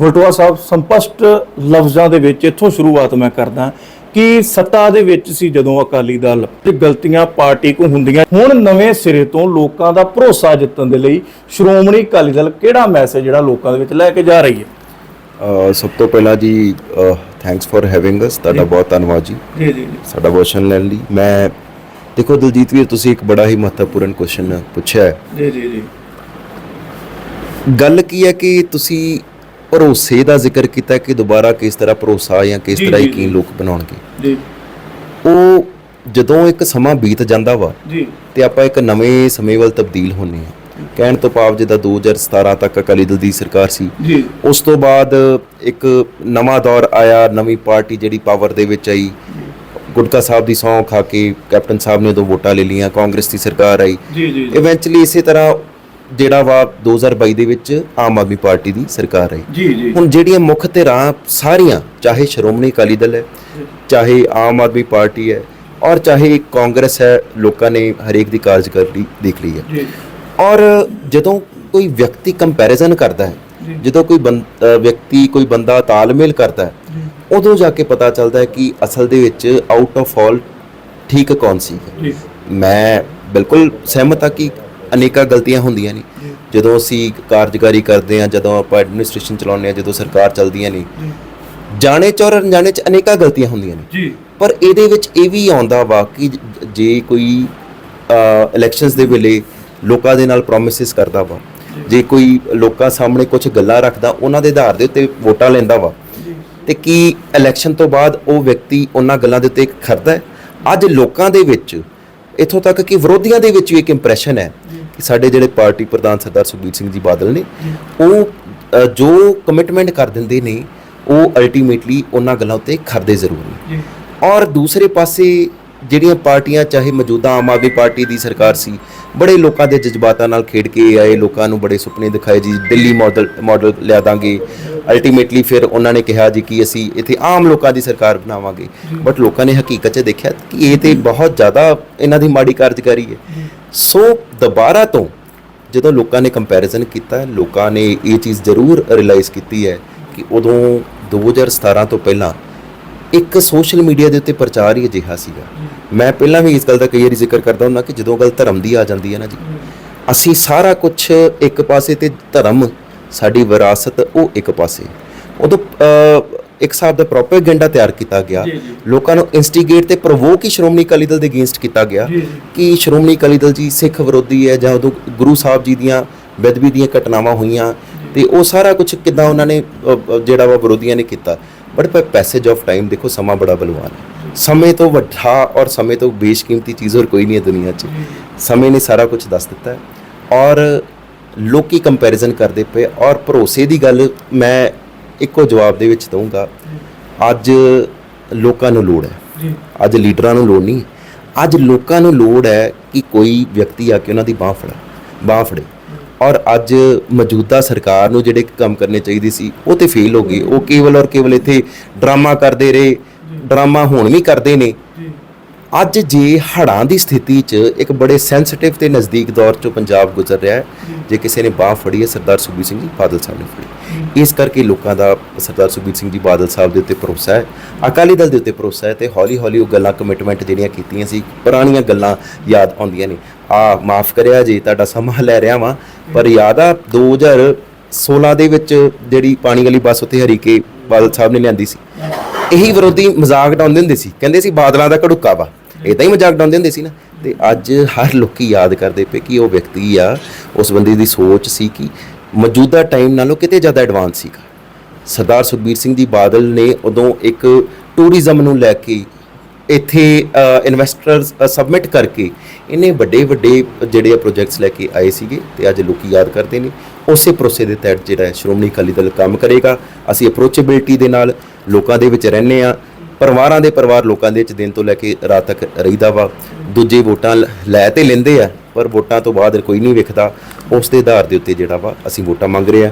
ਵਲਟੋਆ ਸਾਹਿਬ ਸੰਪਸ਼ਟ ਲਫ਼ਜ਼ਾਂ ਦੇ ਵਿੱਚ ਇੱਥੋਂ ਸ਼ੁਰੂਆਤ ਮੈਂ ਕਰਦਾ ਕਿ ਸੱਤਾ ਦੇ ਵਿੱਚ ਸੀ ਜਦੋਂ ਅਕਾਲੀ ਦਲ ਤੇ ਗਲਤੀਆਂ ਪਾਰਟੀ ਕੋ ਹੁੰਦੀਆਂ। ਹੁਣ ਨਵੇਂ ਸਿਰੇ ਤੋਂ ਲੋਕਾਂ ਦਾ ਭਰੋਸਾ ਜਿੱਤਣ ਦੇ ਲਈ ਸ਼੍ਰੋਮਣੀ ਅਕਾਲੀ ਦਲ ਕਿਹੜਾ ਮੈਸੇਜ ਜਿਹੜਾ ਲੋਕਾਂ ਦੇ ਵਿੱਚ ਲੈ ਕੇ ਜਾ ਰਹੀ ਹੈ? ਸਭ ਤੋਂ ਪਹਿਲਾਂ ਜੀ ਥੈਂਕਸ ਫॉर ਹੈਵਿੰਗ ਅਸ ਤੁਹਾਡਾ ਬਹੁਤ ਧੰਨਵਾਦ ਜੀ। ਜੀ ਜੀ ਸਾਡਾ ਲੈਣ ਲਈ। ਮੈਂ ਦੇਖੋ ਦਲਜੀਤ ਵੀਰ ਤੁਸੀਂ ਇੱਕ ਬੜਾ ਹੀ ਮਹੱਤਵਪੂਰਨ ਕੁਐਸਚਨ ਪੁੱਛਿਆ ਹੈ। ਜੀ ਜੀ ਜੀ। ਗੱਲ ਕੀ ਹੈ ਕਿ ਤੁਸੀਂ ਭਰੋਸੇ ਦਾ ਜ਼ਿਕਰ ਕੀਤਾ ਕਿ ਦੁਬਾਰਾ ਕਿਸ ਤਰ੍ਹਾਂ ਭਰੋਸਾ ਜਾਂ ਕਿਸ ਤਰ੍ਹਾਂ ਯਕੀਨ। ਲੋਕ ਬਣਾਉਣਗੇ। ਜੀ। ਉਹ ਜਦੋਂ ਇੱਕ ਸਮਾਂ ਬੀਤ ਜਾਂਦਾ ਵਾ ਜੀ। ਤੇ ਆਪਾਂ ਇੱਕ ਨਵੇਂ ਸਮੇਂ ਵੱਲ ਤਬਦੀਲ ਹੁੰਨੇ ਆ ਕਹਿਣ ਤੋਂ ਭਾਵ ਜਿੱਦਾਂ 2017 ਤੱਕ ਅਕਾਲੀ ਦਲ ਦੀ ਸਰਕਾਰ ਸੀ ਜੀ। ਉਸ ਤੋਂ ਬਾਅਦ ਇੱਕ ਨਵਾਂ ਦੌਰ ਆਇਆ ਨਵੀਂ ਪਾਰਟੀ ਜਿਹੜੀ ਪਾਵਰ ਦੇ ਵਿੱਚ ਆਈ। ਗੁਟਕਾ ਸਾਹਿਬ ਦੀ ਸਹੁੰ ਖਾ ਕੇ ਕੈਪਟਨ ਸਾਹਿਬ ਨੇ ਦੋ ਵੋਟਾਂ ਲੈ ਲਈਆਂ ਕਾਂਗਰਸ ਦੀ ਸਰਕਾਰ ਆਈ। ਜੀ ਜੀ ਇਵੈਂਚੁਅਲੀ ਇਸੇ ਤਰ੍ਹਾਂ ਜਿਹੜਾ ਵਾ 2022 ਦੇ ਵਿੱਚ ਆਮ ਆਦਮੀ ਪਾਰਟੀ ਦੀ ਸਰਕਾਰ ਆਈ ਜੀ ਜੀ। ਹੁਣ ਜਿਹੜੀਆਂ ਮੁੱਖ ਧਿਰਾਂ ਸਾਰੀਆਂ ਚਾਹੇ ਸ਼੍ਰੋਮਣੀ ਅਕਾਲੀ ਦਲ ਹੈ ਚਾਹੇ ਆਮ ਆਦਮੀ ਪਾਰਟੀ ਹੈ ਔਰ ਚਾਹੇ ਕਾਂਗਰਸ ਹੈ ਲੋਕਾਂ ਨੇ ਹਰੇਕ ਦੀ ਕਾਰਜਕਾਰੀ ਦੇਖ ਲਈ ਹੈ। ਜੀ। ਔਰ ਜਦੋਂ ਕੋਈ ਵਿਅਕਤੀ ਕੰਪੈਰੀਜ਼ਨ ਕਰਦਾ ਹੈ। ਜਦੋਂ ਕੋਈ ਵਿਅਕਤੀ ਕੋਈ ਬੰਦਾ ਤਾਲਮੇਲ ਕਰਦਾ ਹੈ ਉਦੋਂ ਜਾ ਕੇ ਪਤਾ ਚੱਲਦਾ ਹੈ ਕਿ ਅਸਲ ਦੇ ਵਿੱਚ ਆਊਟ ਆਫ ਆਲ ਠੀਕ ਕੌਣ ਸੀ। ਜੀ। ਮੈਂ ਬਿਲਕੁਲ ਸਹਿਮਤ ਹਾਂ ਕਿ ਅਨੇਕਾਂ ਗਲਤੀਆਂ ਹੁੰਦੀਆਂ ਨੇ। ਜਦੋਂ ਅਸੀਂ ਕਾਰਜਕਾਰੀ ਕਰਦੇ ਹਾਂ ਜਦੋਂ ਆਪਾਂ ਐਡਮਿਨਿਸਟ੍ਰੇਸ਼ਨ ਚਲਾਉਂਦੇ ਹਾਂ ਜਦੋਂ ਸਰਕਾਰ ਚੱਲਦੀਆਂ ਨੇ ਜਾਣੇ ਚੌਰ ਅਣਜਾਣੇ ਚ ਅਨੇਕਾਂ ਗਲਤੀਆਂ ਹੁੰਦੀਆਂ ਨੇ। ਜੀ। ਪਰ ਇਹਦੇ ਵਿੱਚ ਇਹ ਵੀ ਆਉਂਦਾ ਵਾ ਕਿ ਜ- ਕੋਈ ਇਲੈਕਸ਼ਨਸ ਦੇ ਵੇਲੇ ਲੋਕਾਂ ਦੇ ਨਾਲ ਪ੍ਰੋਮਿਸਸ ਕਰਦਾ ਵਾ ਜੇ। ਕੋਈ ਲੋਕਾਂ ਸਾਹਮਣੇ ਕੁਝ ਗੱਲਾਂ ਰੱਖਦਾ ਉਹਨਾਂ ਦੇ ਆਧਾਰ ਦੇ ਉੱਤੇ ਵੋਟਾਂ ਲੈਂਦਾ ਵਾ ਤੇ ਕੀ ਇਲੈਕਸ਼ਨ ਤੋਂ ਬਾਅਦ ਉਹ ਵਿਅਕਤੀ ਉਹਨਾਂ ਗੱਲਾਂ ਦੇ ਉੱਤੇ ਖਰਦਾ ਹੈ? ਅੱਜ ਲੋਕਾਂ ਦੇ ਵਿੱਚ ਇਥੋਂ ਤੱਕ ਕਿ ਵਿਰੋਧੀਆਂ ਦੇ ਵਿੱਚ ਵੀ ਇੱਕ ਇੰਪ੍ਰੈਸ਼ਨ ਹੈ ਸਾਡੇ ਜਿਹੜੇ ਪਾਰਟੀ ਪ੍ਰਧਾਨ ਸਰਦਾਰ ਸੁਖਬੀਰ ਸਿੰਘ ਜੀ ਬਾਦਲ ਨੇ ਉਹ ਜੋ ਕਮਿਟਮੈਂਟ ਕਰ ਦਿੰਦੇ ਨੇ ਉਹ ਅਲਟੀਮੇਟਲੀ ਉਹਨਾਂ ਗੱਲਾਂ ਉੱਤੇ ਖਰਦੇ ਜ਼ਰੂਰ ਨੇ। ਔਰ ਦੂਸਰੇ ਪਾਸੇ ਜਿਹੜੀਆਂ ਪਾਰਟੀਆਂ, ਚਾਹੇ ਮੌਜੂਦਾ ਆਮ ਆਦਮੀ ਪਾਰਟੀ ਦੀ ਸਰਕਾਰ ਸੀ, ਬੜੇ ਲੋਕਾਂ ਦੇ ਜਜ਼ਬਾਤਾਂ ਨਾਲ ਖੇਡ ਕੇ ਆਏ, ਲੋਕਾਂ ਨੂੰ ਬੜੇ ਸੁਪਨੇ ਦਿਖਾਏ ਜੀ, ਦਿੱਲੀ ਮਾਡਲ ਮਾਡਲ ਲਿਆ ਦਾਂਗੇ। ਅਲਟੀਮੇਟਲੀ ਫਿਰ ਉਹਨਾਂ ਨੇ ਕਿਹਾ ਜੀ ਕਿ ਅਸੀਂ ਇੱਥੇ ਆਮ ਲੋਕਾਂ ਦੀ ਸਰਕਾਰ ਬਣਾਵਾਂਗੇ। ਬਟ ਲੋਕਾਂ ਨੇ ਹਕੀਕਤ 'ਚ ਦੇਖਿਆ ਕਿ ਇਹ ਤੇ ਬਹੁਤ ਜ਼ਿਆਦਾ ਇਹਨਾਂ ਦੀ ਮਾੜੀ ਕਾਰਜਕਾਰੀ ਹੈ। ਸੋ ਦੁਬਾਰਾ ਤੋਂ ਜਦੋਂ ਲੋਕਾਂ ਨੇ ਕੰਪੈਰੀਜ਼ਨ ਕੀਤਾ, ਲੋਕਾਂ ਨੇ ਇਹ ਚੀਜ਼ ਜ਼ਰੂਰ ਰਿਅਲਾਈਜ਼ ਕੀਤੀ ਹੈ ਕਿ ਉਦੋਂ 2017 ਤੋਂ ਪਹਿਲਾਂ ਇੱਕ ਸੋਸ਼ਲ ਮੀਡੀਆ ਦੇ ਉੱਤੇ ਪ੍ਰਚਾਰ ਹੀ ਅਜਿਹਾ ਸੀਗਾ। ਮੈਂ ਪਹਿਲਾਂ ਵੀ ਇਸ ਗੱਲ ਦਾ ਕਈ ਵਾਰੀ ਜ਼ਿਕਰ ਕਰਦਾ ਹੁੰਦਾ ਕਿ ਜਦੋਂ ਗੱਲ ਧਰਮ ਦੀ ਆ ਜਾਂਦੀ ਹੈ ਨਾ ਜੀ ਅਸੀਂ ਸਾਰਾ ਕੁਝ ਇੱਕ ਪਾਸੇ ਤੇ ਧਰਮ ਸਾਡੀ ਵਿਰਾਸਤ ਉਹ ਇੱਕ ਪਾਸੇ। ਉਦੋਂ ਇੱਕ ਹਿਸਾਬ ਦਾ ਪ੍ਰੋਪੇਗੈਂਡਾ ਤਿਆਰ ਕੀਤਾ ਗਿਆ। ਲੋਕਾਂ ਨੂੰ ਇਨਸਟੀਗੇਟ ਤੇ ਪ੍ਰੋਵੋਕ ਹੀ ਸ਼੍ਰੋਮਣੀ ਅਕਾਲੀ ਦਲ ਦੇ ਅਗੇਂਸਟ ਕੀਤਾ ਗਿਆ। ਕਿ ਸ਼੍ਰੋਮਣੀ ਅਕਾਲੀ ਦਲ ਜੀ ਸਿੱਖ ਵਿਰੋਧੀ ਹੈ ਜਾਂ ਉਦੋਂ ਗੁਰੂ ਸਾਹਿਬ ਜੀ ਦੀਆਂ ਬੇਦਬੀ ਦੀਆਂ ਘਟਨਾਵਾਂ ਹੋਈਆਂ। ਤੇ ਉਹ ਸਾਰਾ ਕੁਝ ਕਿਦਾਂ ਉਹਨਾਂ ਨੇ ਜਿਹੜਾ ਵਾ ਵਿਰੋਧੀਆਂ ਨੇ ਕੀਤਾ। ਬਟ ਪੈਸੇਜ ਆਫ ਟਾਈਮ ਦੇਖੋ ਸਮਾਂ ਬੜਾ ਬਲਵਾਨ ਹੈ ਸਮੇਂ ਤੋਂ ਵੱਡਾ ਔਰ ਸਮੇਂ ਤੋਂ ਬੇਸ਼ਕੀਮਤੀ ਚੀਜ਼ ਹੋਰ ਕੋਈ ਨਹੀਂ ਹੈ ਦੁਨੀਆ 'ਚ ਸਮੇਂ ਨੇ ਸਾਰਾ ਕੁਝ ਦੱਸ ਦਿੱਤਾ ਹੈ ਔਰ ਲੋਕੀ ਕੰਪੈਰੀਜ਼ਨ ਕਰਦੇ ਪਏ ਔਰ ਭਰੋਸੇ ਦੀ ਗੱਲ ਮੈਂ ਇੱਕੋ ਜਵਾਬ ਦੇ ਵਿੱਚ ਦਊਂਗਾ ਅੱਜ ਲੋਕਾਂ ਨੂੰ ਲੋੜ ਹੈ ਜੀ ਅੱਜ ਲੀਡਰਾਂ ਨੂੰ ਲੋੜ ਨਹੀਂ ਅੱਜ ਲੋਕਾਂ ਨੂੰ ਲੋੜ ਹੈ ਕਿ ਕੋਈ ਵਿਅਕਤੀ ਆ ਕੇ ਉਹਨਾਂ ਦੀ ਬਾਹ ਫੜੇ ਬਾਹ ਫੜੇ ਔਰ ਅੱਜ ਮੌਜੂਦਾ ਸਰਕਾਰ ਨੂੰ ਜਿਹੜੇ ਕੰਮ ਕਰਨੇ ਚਾਹੀਦੇ ਸੀ ਉਹ ਤੇ ਫੇਲ ਹੋ ਗਏ। ਉਹ ਕੇਵਲ ਔਰ ਕੇਵਲ ਇੱਥੇ ਡਰਾਮਾ ਕਰਦੇ ਰਹੇ ਡਰਾਮਾ ਹੁਣ ਵੀ ਕਰਦੇ ਨੇ। ਅੱਜ ਜੇ ਹੜਾਂ ਦੀ ਸਥਿਤੀ 'ਚ ਇੱਕ ਬੜੇ ਸੈਂਸਿਟਿਵ ਤੇ ਨਜ਼ਦੀਕ ਦੌਰ 'ਚੋਂ ਪੰਜਾਬ ਗੁਜ਼ਰ ਰਿਹਾ ਹੈ ਜੇ। ਕਿਸੇ ਨੇ ਬਾਹ ਫੜੀ ਹੈ ਸਰਦਾਰ ਸੁਖਬੀਰ ਸਿੰਘ ਜੀ ਬਾਦਲ ਸਾਹਿਬ ਨੇ ਫੜੀ। ਇਸ ਕਰਕੇ ਲੋਕਾਂ ਦਾ ਸਰਦਾਰ ਸੁਖਬੀਰ ਸਿੰਘ ਜੀ ਬਾਦਲ ਸਾਹਿਬ ਦੇ ਉੱਤੇ ਭਰੋਸਾ ਹੈ। ਅਕਾਲੀ ਦਲ ਦੇ ਉੱਤੇ ਭਰੋਸਾ ਹੈ ਤੇ ਹੌਲੀ ਹੌਲੀ ਉਹ ਗੱਲਾਂ ਕਮਿਟਮੈਂਟ ਜਿਹੜੀਆਂ ਕੀਤੀਆਂ ਸੀ ਪੁਰਾਣੀਆਂ ਗੱਲਾਂ ਯਾਦ ਆਉਂਦੀਆਂ ਨੇ। ਆ, ਮਾਫ ਕਰਿਆ ਜੀ, ਤੁਹਾਡਾ ਸਮਾਂ ਲੈ ਰਿਹਾ ਵਾਂ। ਪਰ ਯਾਦ ਆ 2016 ਦੇ ਵਿੱਚ ਜਿਹੜੀ ਪਾਣੀ ਵਾਲੀ ਬੱਸ ਉੱਤੇ ਹਰੀਕੇ ਬਾਦਲ ਸਾਹਿਬ ਨੇ ਲਿਆਂਦੀ ਸੀ। ਇਹੀ ਵਿਰੋਧੀ ਮਜ਼ਾਕ ਡਾਉਂਦੇ ਹੁੰਦੇ ਸੀ। ਕਹਿੰਦੇ ਸੀ ਬਾਦਲਾਂ ਦਾ ਘੜੁੱਕਾ ਵਾ। ਇਦਾਂ ਹੀ ਮਜ਼ਾਕ ਡਾਉਂਦੇ ਹੁੰਦੇ ਸੀ ਨਾ। ਤੇ ਅੱਜ ਹਰ ਲੋਕੀ ਯਾਦ ਕਰਦੇ ਪਏ ਕਿ ਉਹ ਵਿਅਕਤੀ ਆ, ਉਸ ਬੰਦੇ ਦੀ ਸੋਚ ਸੀ ਕਿ ਮੌਜੂਦਾ ਟਾਈਮ ਨਾਲੋਂ ਕਿਤੇ ਜ਼ਿਆਦਾ ਐਡਵਾਂਸ ਸੀਗਾ। ਸਰਦਾਰ ਸੁਖਬੀਰ ਸਿੰਘ ਜੀ ਬਾਦਲ ਨੇ ਉਦੋਂ ਇੱਕ ਟੂਰਿਜ਼ਮ ਨੂੰ ਲੈ ਕੇ ਇੱਥੇ ਇਨਵੈਸਟਰਸ ਸਬਮਿਟ ਕਰਕੇ ਇਹਨੇ ਵੱਡੇ ਵੱਡੇ ਜਿਹੜੇ ਪ੍ਰੋਜੈਕਟਸ ਲੈ ਕੇ ਆਏ ਸੀਗੇ ਤੇ ਅੱਜ ਲੋਕੀ ਯਾਦ ਕਰਦੇ ਨੇ। ਉਸੇ ਭਰੋਸੇ ਦੇ ਤਹਿਤ ਜਿਹੜਾ ਸ਼੍ਰੋਮਣੀ ਅਕਾਲੀ ਦਲ ਕੰਮ ਕਰੇਗਾ। ਅਸੀਂ ਅਪਰੋਚੇਬਿਲਟੀ ਦੇ ਨਾਲ ਲੋਕਾਂ ਦੇ ਵਿੱਚ ਰਹਿੰਦੇ ਆ ਪਰਿਵਾਰਾਂ ਦੇ ਪਰਿਵਾਰ ਲੋਕਾਂ ਦੇ ਵਿੱਚ ਦਿਨ ਤੋਂ ਲੈ ਕੇ ਰਾਤ ਤੱਕ ਰਹੀਦਾ ਵਾ। ਦੂਜੇ ਵੋਟਾਂ ਲ- ਲੈ ਤੇ ਲੈਂਦੇ ਆ, ਪਰ ਵੋਟਾਂ ਤੋਂ ਬਾਅਦ ਕੋਈ ਨਹੀਂ ਵਿਖਦਾ। ਉਸ ਦੇ ਆਧਾਰ ਦੇ ਉੱਤੇ ਜਿਹੜਾ ਵਾ ਅਸੀਂ ਵੋਟਾਂ ਮੰਗ ਰਹੇ ਆ